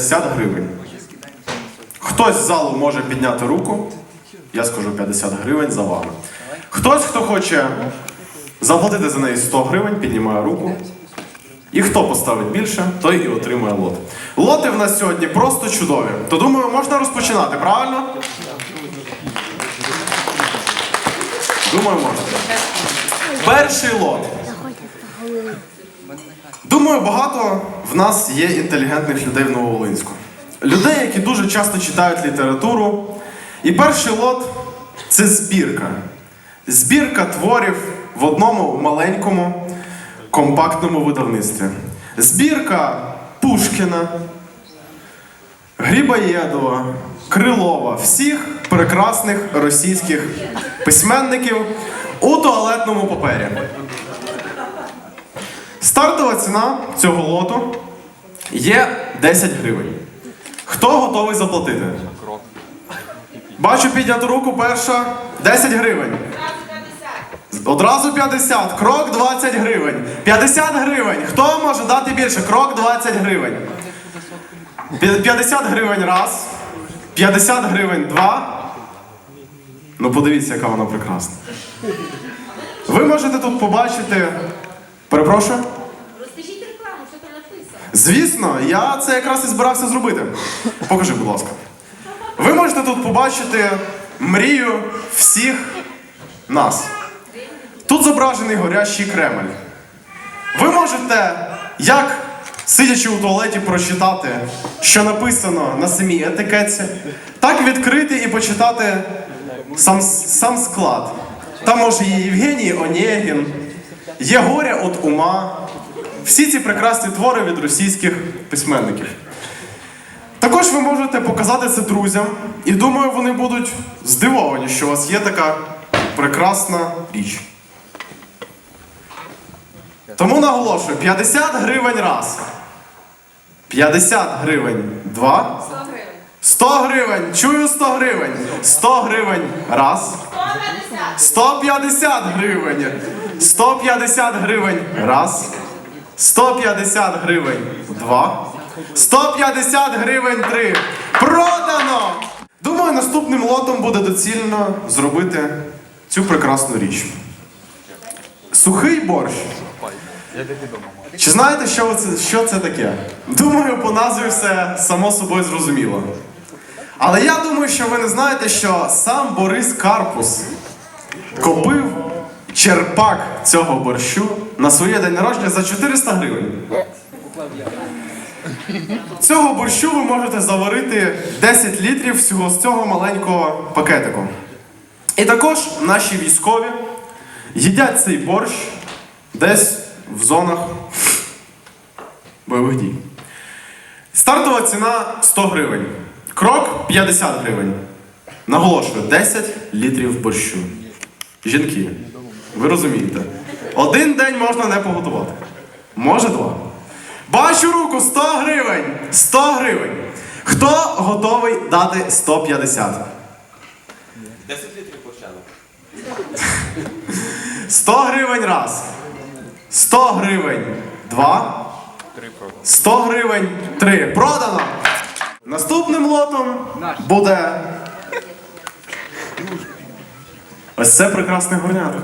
50 гривень. Хтось з залу може підняти руку. Я скажу 50 гривень за вами. Хтось, хто хоче заплатити за неї 100 гривень, піднімає руку. І хто поставить більше, той і отримує лот. Лоти в нас сьогодні просто чудові. То думаю, можна розпочинати, правильно? Думаю, можна. Перший лот. Думаю, багато в нас є інтелігентних людей в Нововолинську. Людей, які дуже часто читають літературу. І перший лот це збірка. Збірка творів в одному маленькому компактному видавництві. Збірка Пушкіна, Грибоєдова, Крилова, всіх прекрасних російських письменників у туалетному папері. Стартова ціна цього лоту є 10 гривень. Хто готовий заплатити? Бачу підняту руку перша 10 гривень. Одразу 50. Крок 20 гривень. 50 гривень. Хто може дати більше? Крок 20 гривень. 50 гривень раз. 50 гривень два. Ну подивіться, яка вона прекрасна. Ви можете тут побачити. Перепрошую? Розкажіть рекламу, що там написано. Звісно, я це якраз і збирався зробити. Покажи, будь ласка. Ви можете тут побачити мрію всіх нас. Тут зображений горящий Кремль. Ви можете, як сидячи у туалеті, прочитати, що написано на самій етикетці, так відкрити і почитати сам, сам склад. Там може є Євгеній Онєгін, є горе от ума. Всі ці прекрасні твори від російських письменників. Також ви можете показати це друзям, і думаю, вони будуть здивовані, що у вас є така прекрасна річ. Тому наголошую: 50 гривень раз. 50 гривень два. 100 гривень. Чую 100 гривень. 100 гривень раз. 150 гривень. 150 гривень раз. 150 гривень два. 150 гривень три. Продано! Думаю, наступним лотом буде доцільно зробити цю прекрасну річ. Сухий борщ. Чи знаєте, що це, що це таке? Думаю, по назві все само собою зрозуміло. Але я думаю, що ви не знаєте, що сам Борис Карпус купив черпак цього борщу на своє день народження за 400 гривень. Цього борщу ви можете заварити 10 літрів всього з цього маленького пакетику. І також наші військові їдять цей борщ десь в зонах бойових дій. Стартова ціна 100 гривень. Крок 50 гривень. Наголошую, 10 літрів борщу. Жінки, ви розумієте, один день можна не поготувати. Може два. Бачу руку 100 гривень. 100 гривень. Хто готовий дати 150? 10 літрів почали. 100 гривень раз. 100 гривень два. 100 гривень три. Продано. Наступним лотом буде. Ось це прекрасне горнятко.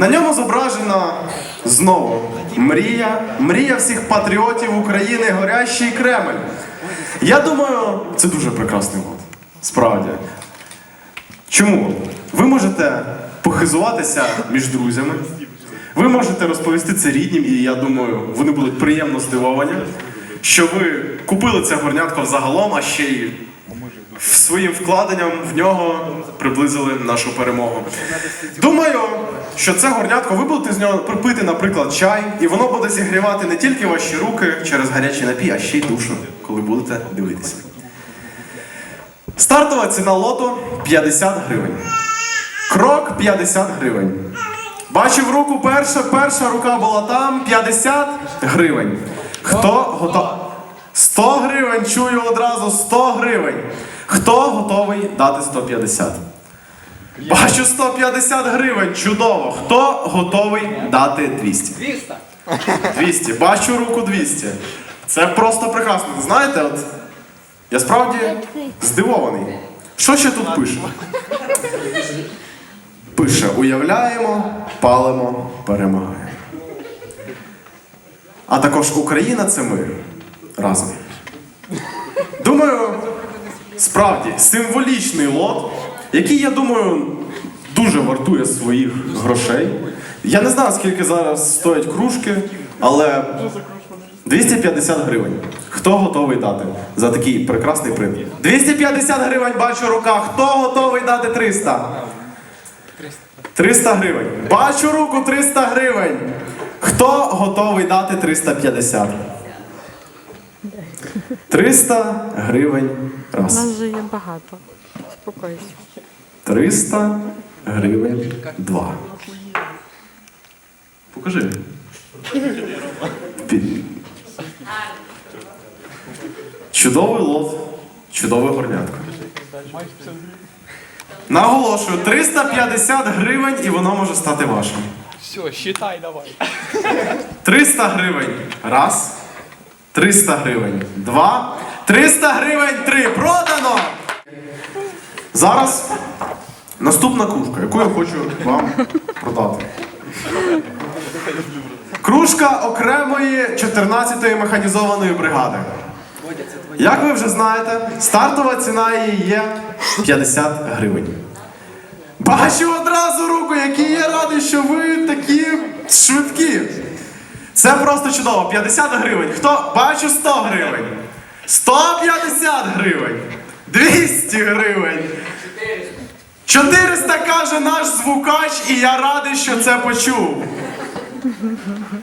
На ньому зображена знову мрія, мрія всіх патріотів України, горящий Кремль. Я думаю, це дуже прекрасний лот. Справді. Чому? Ви можете похизуватися між друзями, ви можете розповісти це ріднім, і я думаю, вони будуть приємно здивовані, що ви купили це горнятко взагалом, а ще й своїм вкладенням в нього приблизили нашу перемогу. Думаю, що це горнятко ви будете з нього припити, наприклад, чай, і воно буде зігрівати не тільки ваші руки через гарячий напій, а ще й душу, коли будете дивитися. Стартова ціна лоту 50 гривень. Крок 50 гривень. Бачив руку перша, перша рука була там 50 гривень. Хто готов? 100 гривень, чую одразу 100 гривень. Хто готовий дати 150? Бачу 150 гривень, чудово. Хто готовий дати 200? 200. 200. Бачу руку 200. Це просто прекрасно. Знаєте, от я справді здивований. Що ще тут пише? Пише: уявляємо, палимо, перемагаємо. А також Україна це ми разом. Думаю, справді символічний лот, який, я думаю, дуже вартує своїх грошей. Я не знаю, скільки зараз стоять кружки, але 250 гривень. Хто готовий дати за такий прекрасний принт? 250 гривень бачу в руках. Хто готовий дати 300? 300 гривень. Бачу руку 300 гривень. Хто готовий дати 350? 300 гривень У нас вже є багато. Спокойся. 300 гривень два. Покажи. Під- Чудовий лот, чудове горнятко. Наголошую, 350 гривень і воно може стати вашим. Все, считай давай. 300 гривень. Раз. 300 гривень. Два. 300 гривень. Три. Продано! Зараз наступна кружка, яку я хочу вам продати. Кружка окремої 14-ї механізованої бригади. Як ви вже знаєте, стартова ціна її є 50 гривень. Бачу одразу руку, який я радий, що ви такі швидкі. Це просто чудово. 50 гривень. Хто? Бачу 100 гривень. 150 гривень. 200 гривень. 400 каже наш звукач, і я радий, що це почув.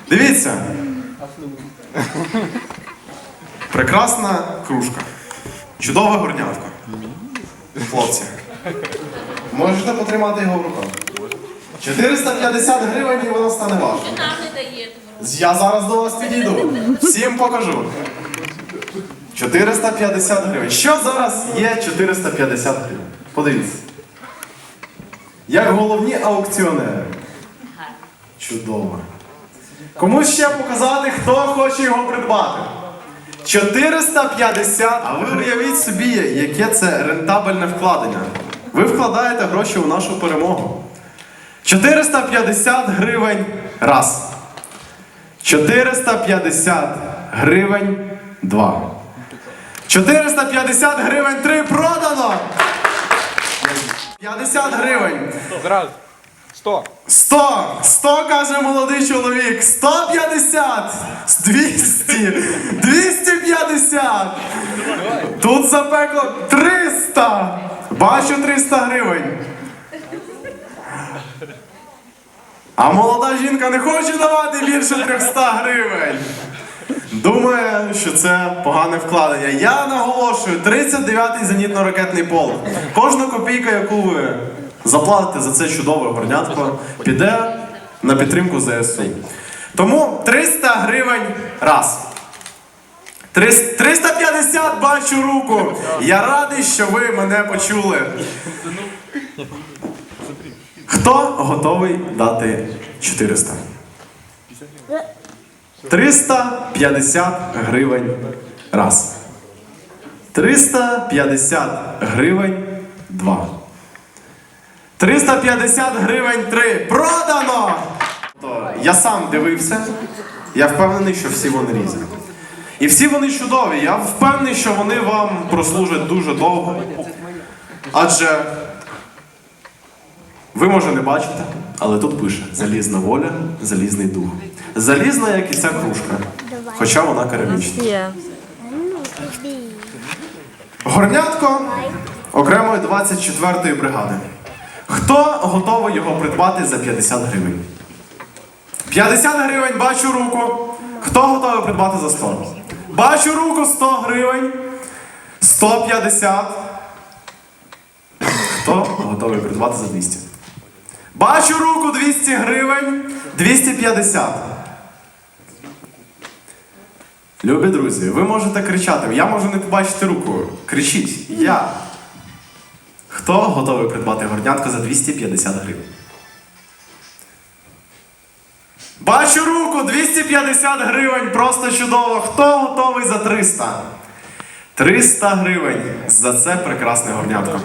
Дивіться. Прекрасна кружка. Чудове горнятко. Хлопці. Можете потримати його в руках. 450 гривень і воно стане вашим. Я зараз до вас підійду. Всім покажу. 450 гривень. Що зараз є 450 гривень? Подивіться. Як головні аукціонери. Чудово. Кому ще показати, хто хоче його придбати? 450. А ви уявіть собі, яке це рентабельне вкладення. Ви вкладаєте гроші у нашу перемогу. 450 гривень раз. 450 гривень 2. 450 гривень 3 продано. 50 гривень. Зразу. Сто. 100! 100, каже молодий чоловік. 150! 200! 250! Тут запекло 300! Бачу 300 гривень. А молода жінка не хоче давати більше 300 гривень. Думає, що це погане вкладення. Я наголошую, 39-й зенітно-ракетний полк. Кожна копійка, яку ви заплатите за це чудове горнятко, піде на підтримку ЗСУ. Тому 300 гривень раз. 350 бачу руку. Я радий, що ви мене почули. Хто готовий дати 400? 350 гривень раз. 350 гривень два. 350 гривень три. Продано! Я сам дивився. Я впевнений, що всі вони різні. І всі вони чудові. Я впевнений, що вони вам прослужать дуже довго. Адже ви може не бачите, але тут пише залізна воля, залізний дух. Залізна, як і ця кружка, хоча вона керамічна. Горнятко окремої 24-ї бригади. Хто готовий його придбати за 50 гривень? 50 гривень, бачу руку. Хто готовий придбати за 100? Бачу руку 100 гривень. 150. Хто готовий придбати за 200? Бачу руку 200 гривень. 250. Любі друзі, ви можете кричати. Я можу не побачити руку. Кричіть. Я. Хто готовий придбати горнятко за 250 гривень? Бачу руку 250 гривень, просто чудово. Хто готовий за 300? 300 гривень за це прекрасне горнятко.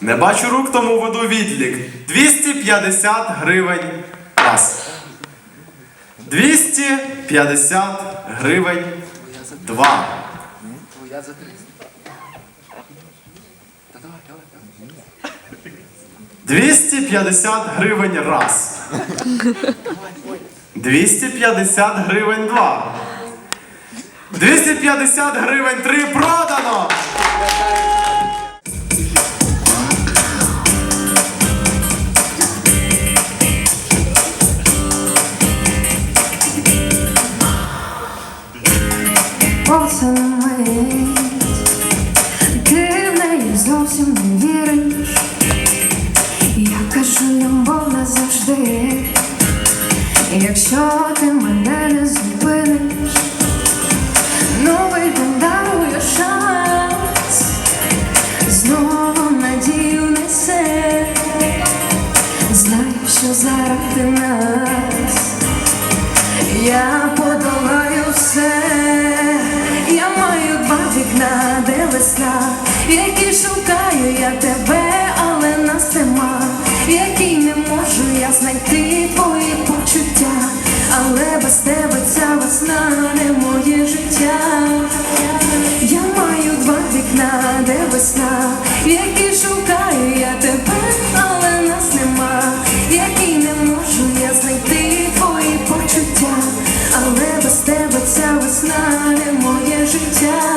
Не бачу рук, тому веду відлік. 250 гривень раз. 250 гривень два. 250 гривень раз. 250 гривень два. 250 гривень три продано! Назавжди. Якщо ти мене не зупиниш, новий день дарує шанс, знову надію несе. Знаю, що заради нас. Я подолаю все, я маю два вікна, де весна, які шукаю я тебе, 回家。